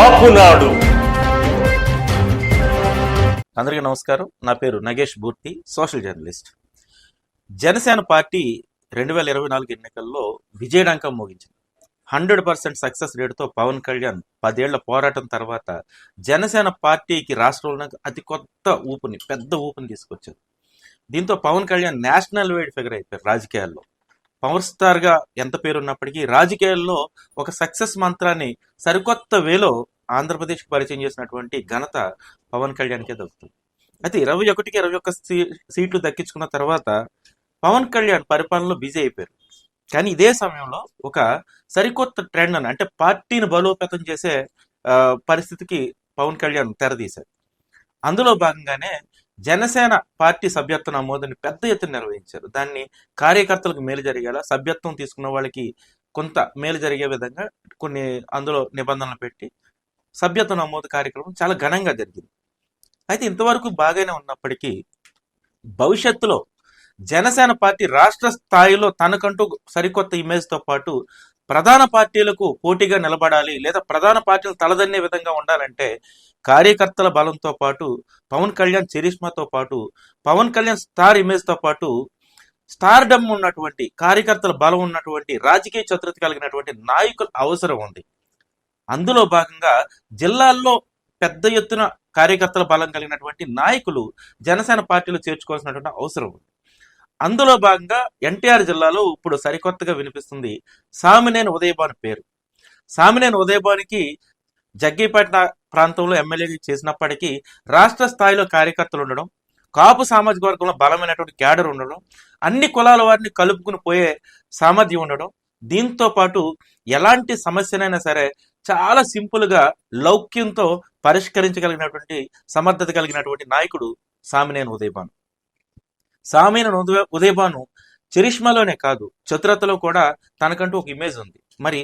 కాపునాడు అందరికీ నమస్కారం. నా పేరు Nagesh Boorthi social journalist. Janasena party రెండు వేల ఇరవై నాలుగు ఎన్నికల్లో విజయడంకం మోగించింది. హండ్రెడ్ పర్సెంట్ సక్సెస్ రేటుతో పవన్ కళ్యాణ్ పదేళ్ళ పోరాటం తర్వాత జనసేన పార్టీకి రాష్ట్రంలో అతి కొత్త ఊపుని పెద్ద ఊపుని తీసుకొచ్చారు. దీంతో Pawan Kalyan national wide figure అయిపోయారు రాజకీయాల్లో. పవర్ స్టార్గా ఎంత పేరున్నప్పటికీ రాజకీయాల్లో ఒక సక్సెస్ మంత్రాన్ని సరికొత్త వేలో ఆంధ్రప్రదేశ్కి పరిచయం చేసినటువంటి ఘనత పవన్ కళ్యాణ్కే దక్కుతుంది. అయితే ఇరవై ఒకటికి ఇరవై ఒక్క సీట్లు దక్కించుకున్న తర్వాత పవన్ కళ్యాణ్ పరిపాలనలో బిజీ అయిపోయారు. కానీ ఇదే సమయంలో ఒక సరికొత్త ట్రెండ్ అని అంటే పార్టీని బలోపేతం చేసే పరిస్థితికి పవన్ కళ్యాణ్ తెరదీశారు. అందులో భాగంగానే జనసేన పార్టీ సభ్యత్వ నమోదుని పెద్ద ఎత్తున నిర్వహించారు. దాన్ని కార్యకర్తలకు మేలు జరిగేలా సభ్యత్వం తీసుకున్న వాళ్ళకి కొంత మేలు జరిగే విధంగా కొన్ని అందులో నిబంధనలు పెట్టి సభ్యత్వ నమోదు కార్యక్రమం చాలా ఘనంగా జరిగింది. అయితే ఇంతవరకు బాగానే ఉన్నప్పటికీ భవిష్యత్తులో జనసేన పార్టీ రాష్ట్ర స్థాయిలో తనకంటూ సరికొత్త ఇమేజ్తో పాటు ప్రధాన పార్టీలకు పోటీగా నిలబడాలి లేదా ప్రధాన పార్టీలు తలదన్నే విధంగా ఉండాలంటే కార్యకర్తల బలంతో పాటు పవన్ కళ్యాణ్ చరిష్మాతో పాటు పవన్ కళ్యాణ్ స్టార్ ఇమేజ్తో పాటు స్టార్ డమ్ ఉన్నటువంటి కార్యకర్తల బలం ఉన్నటువంటి రాజకీయ చతురత కలిగినటువంటి నాయకుల అవసరం ఉంది. అందులో భాగంగా జిల్లాల్లో పెద్ద ఎత్తున కార్యకర్తల బలం కలిగినటువంటి నాయకులు జనసేన పార్టీలో చేర్చుకోవాల్సినటువంటి అవసరం ఉంది. అందులో భాగంగా ఎన్టీఆర్ జిల్లాలో ఇప్పుడు సరికొత్తగా వినిపిస్తుంది సామినేని ఉదయభాను పేరు. సామినేని ఉదయభానికి జగ్గీపేట ప్రాంతంలో ఎమ్మెల్యేగా చేసినప్పటికీ రాష్ట్ర స్థాయిలో కార్యకర్తలు ఉండడం కాపు సామాజిక వర్గంలో బలమైనటువంటి క్యాడర్ ఉండడం అన్ని కులాల వారిని కలుపుకుని పోయే సామర్థ్యం ఉండడం దీంతో పాటు ఎలాంటి సమస్యనైనా సరే చాలా సింపుల్గా లౌక్యంతో పరిష్కరించగలిగినటువంటి సమర్థత కలిగినటువంటి నాయకుడు సామినేని ఉదయభాను. సామినేని ఉదయ ఉదయభాను చరిష్మాలోనే కాదు చతురతలో కూడా తనకంటూ ఒక ఇమేజ్ ఉంది. మరి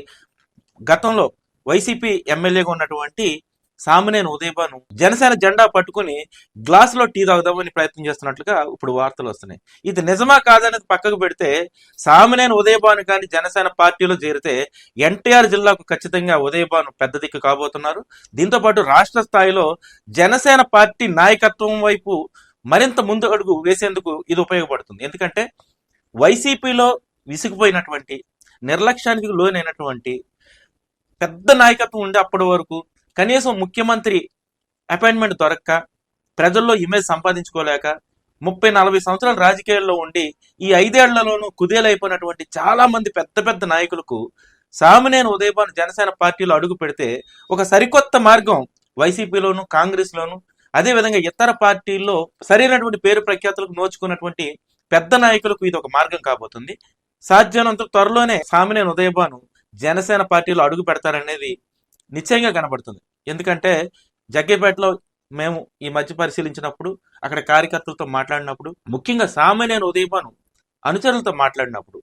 గతంలో వైసీపీ ఎమ్మెల్యేగా ఉన్నటువంటి సామినేని ఉదయభాను జనసేన జెండా పట్టుకుని గ్లాసులో టీ తాగుదామని ప్రయత్నం చేస్తున్నట్లుగా ఇప్పుడు వార్తలు వస్తున్నాయి. ఇది నిజమా కాదనేది పక్కకు పెడితే సామినేని ఉదయభాను కానీ జనసేన పార్టీలో చేరితే ఎన్టీఆర్ జిల్లాకు ఖచ్చితంగా ఉదయభాను పెద్ద దిక్కు కాబోతున్నారు. దీంతో పాటు రాష్ట్ర స్థాయిలో జనసేన పార్టీ నాయకత్వం వైపు మరింత ముందు అడుగు వేసేందుకు ఇది ఉపయోగపడుతుంది. ఎందుకంటే వైసీపీలో విసిగిపోయినటువంటి నిర్లక్ష్యానికి లోనైనటువంటి పెద్ద నాయకత్వం ఉండే అప్పటి వరకు కనీసం ముఖ్యమంత్రి అపాయింట్మెంట్ దొరక్క ప్రజల్లో ఇమేజ్ సంపాదించుకోలేక ముప్పై నలభై సంవత్సరాలు రాజకీయాల్లో ఉండి ఈ ఐదేళ్ళలోనూ కుదేలైపోయినటువంటి చాలా మంది పెద్ద పెద్ద నాయకులకు సామినేని ఉదయభాను జనసేన పార్టీలో అడుగు పెడితే ఒక సరికొత్త మార్గం వైసీపీలోను కాంగ్రెస్ లోను అదే విధంగా ఇతర పార్టీల్లో సరైనటువంటి పేరు ప్రఖ్యాతులకు నోచుకున్నటువంటి పెద్ద నాయకులకు ఇది ఒక మార్గం కాబోతుంది. సాధ్యమైనంత త్వరలోనే సామినేని ఉదయభాను జనసేన పార్టీలో అడుగు పెడతారనేది నిశ్చయంగా కనబడుతుంది. ఎందుకంటే జగ్గేపేటలో మేము ఈ మధ్య పరిశీలించినప్పుడు అక్కడ కార్యకర్తలతో మాట్లాడినప్పుడు ముఖ్యంగా సామాన్యన ఉదయభాను అనుచరులతో మాట్లాడినప్పుడు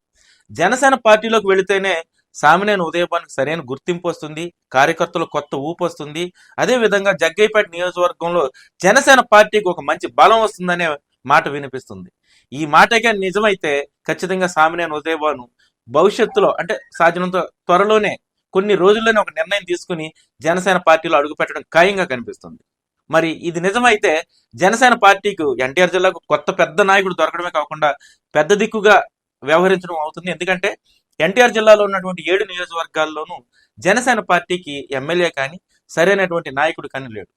జనసేన పార్టీలోకి వెళితేనే సామినేని ఉదయభానికి సరైన గుర్తింపు వస్తుంది కార్యకర్తలు కొత్త ఊపు వస్తుంది. అదే విధంగా జగ్గైపేట నియోజకవర్గంలో జనసేన పార్టీకి ఒక మంచి బలం వస్తుందనే మాట వినిపిస్తుంది. ఈ మాటగా నిజమైతే ఖచ్చితంగా సామినేని ఉదయభాను భవిష్యత్తులో అంటే సాధ్యనంత త్వరలోనే కొన్ని రోజుల్లోనే ఒక నిర్ణయం తీసుకుని జనసేన పార్టీలో అడుగుపెట్టడం ఖాయంగా కనిపిస్తుంది. మరి ఇది నిజమైతే జనసేన పార్టీకి ఎన్టీఆర్ జిల్లాకు కొత్త పెద్ద నాయకుడు దొరకడమే కాకుండా పెద్ద దిక్కుగా వ్యవహరించడం అవుతుంది. ఎందుకంటే ఎన్టీఆర్ జిల్లాలో ఉన్నటువంటి ఏడు నియోజకవర్గాల్లోనూ జనసేన పార్టీకి ఎమ్మెల్యే కానీ సరైనటువంటి నాయకుడు కానీ లేడు.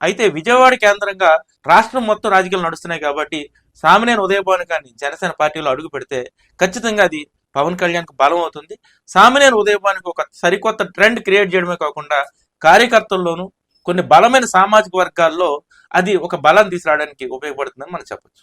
అయితే విజయవాడ కేంద్రంగా రాష్ట్రం మొత్తం రాజకీయాలు నడుస్తున్నాయి కాబట్టి సామినేని ఉదయభాను కానీ జనసేన పార్టీలో అడుగు పెడితే ఖచ్చితంగా అది పవన్ కళ్యాణ్కు బలం అవుతుంది. సామినేని ఉదయభానికి ఒక సరికొత్త ట్రెండ్ క్రియేట్ చేయడమే కాకుండా కార్యకర్తల్లోనూ కొన్ని బలమైన సామాజిక వర్గాల్లో అది ఒక బలం తీసుకురావడానికి ఉపయోగపడుతుందని మనం చెప్పొచ్చు.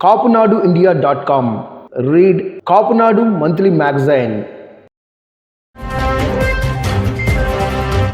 Kapunadu India dot com read Kapunadu monthly magazine